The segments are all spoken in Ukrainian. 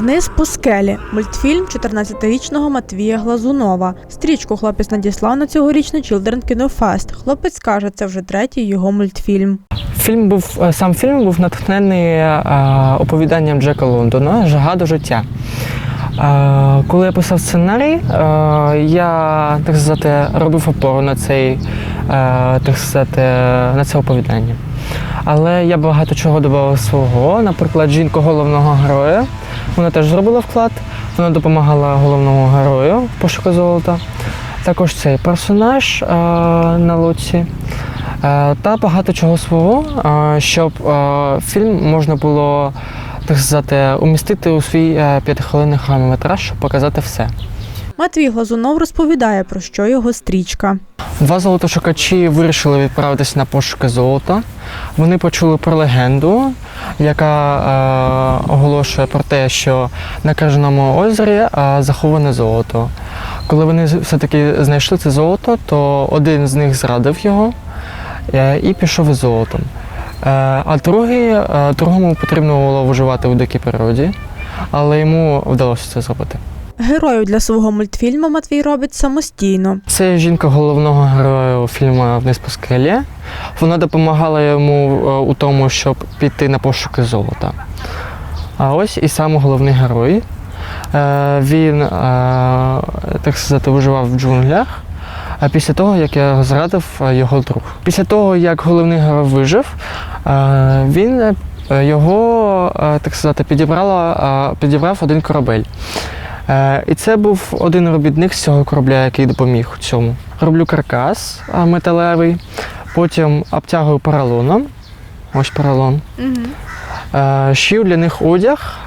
Вниз по скелі мультфільм 14-річного Матвія Глазунова. Стрічку хлопець надіслав на цьогорічний Children Kino Fest. Хлопець каже, це вже третій його мультфільм. Фільм був е, сам фільм був натхнений е, оповіданням Джека Лондона Жага до життя. Е, Коли я писав сценарій, я так сказати робив опору на цей так сказати, на це оповідання. Але я багато чого додав свого. Наприклад, жінка головного героя. Вона теж зробила вклад. Вона допомагала головному герою пошуку золота. Також цей персонаж е, на лодці. Е, Та багато чого свого, е, щоб е, фільм можна було так сказати, умістити у свій п'ятихвилинний хронометраж, щоб показати все. Матвій Глазунов розповідає, про що його стрічка. Два золотошукачі вирішили відправитися на пошуки золота. Вони почули про легенду, яка е, оголошує про те, що на Крижаному озері е, заховане золото. Коли вони все-таки знайшли це золото, то один з них зрадив його е, і пішов із золотом. Е, а другий, е, другому потрібно було виживати у дикій природі, але йому вдалося це зробити. Герою для свого мультфільму Матвій робить самостійно. Це жінка головного героя фільму Вниз по скелі. Вона допомагала йому е, у тому, щоб піти на пошуки золота. А ось і сам головний герой. Е, Він, е, так сказати, виживав в джунглях. А після того, як я зрадив його друг. Після того, як головний герой вижив, він його, так сказати, підібрала, підібрав один корабель. Е, І це був один робітник з цього корабля, який допоміг у цьому. Роблю каркас металевий, потім обтягую поролоном. Ось поролон. Е, Шию для них одяг,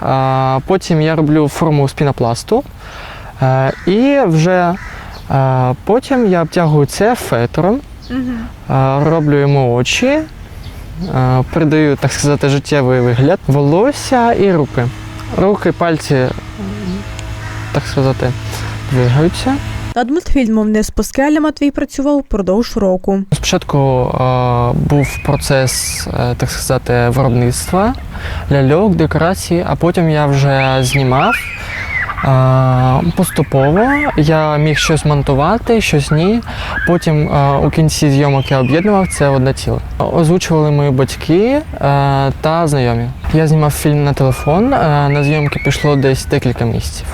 потім я роблю форму з пінопласту. Е, І вже е, потім я обтягую це фетром, е, роблю йому очі, е, придаю, так сказати, життєвий вигляд, волосся і руки. Руки, пальці, так сказати, двигаються. Над мультфільмом Вниз по скелі Матвій працював впродовж року. Спочатку е, був процес, е, так сказати, виробництва ляльок, декорацій, а потім я вже знімав. Поступово я міг щось монтувати, щось ні. Потім у кінці зйомок я об'єднував це одне ціле. Озвучували мої батьки е, та знайомі. Я знімав фільм на телефон. е, на зйомки пішло десь декілька місяців.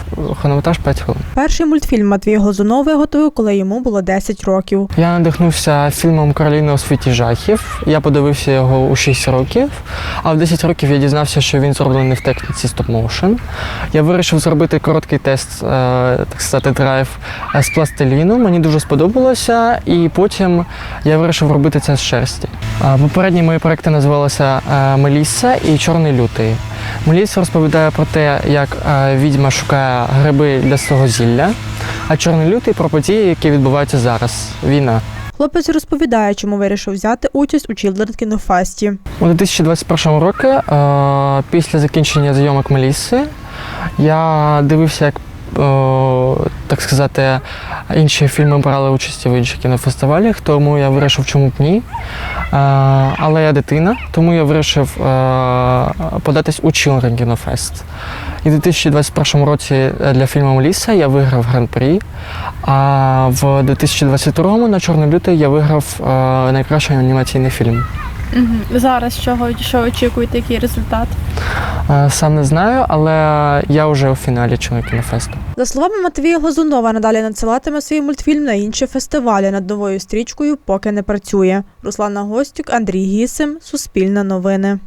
Хронометраж 5 хвилин. Перший мультфільм Матвія Глазунов виготовив, коли йому було 10 років. Я надихнувся фільмом Кароліна у світі жахів. Я подивився його у 6 років, а в 10 років я дізнався, що він зроблений в техніці стоп-моушен. Я вирішив зробити короткий тест, е, так сказати, драйв е, з пластиліну. Мені дуже сподобалося, і потім я вирішив робити це з шерсті. Попередні мої проекти називалися Мелісса і Чорний лютий. Мелісса розповідає про те, як е, відьма шукає гриби для свого зілля, а Чорний лютий про події, які відбуваються зараз. Війна. Хлопець розповідає, чому вирішив взяти участь у Children Кінофасті. У 2021 році, е, після закінчення зйомок Меліси, я дивився, як е, так сказати, інші фільми брали участь в інших кінофестивалях, тому я вирішив, чому б ні. Е, але я дитина, тому я вирішив е, податись у Children Fest. І в 2021 році для фільму Меліса я виграв гран-прі, а в 2022 на Чорний лютий я виграв е, найкращий анімаційний фільм. Зараз чого що очікуєте, який результат? Е, Сам не знаю, але я вже у фіналі кінофесту. За словами Матвія Глазунова, надалі надсилатиме свій мультфільм на інші фестивалі над новою стрічкою, поки не працює. Руслана Гостюк, Андрій Гісим, Суспільне новини.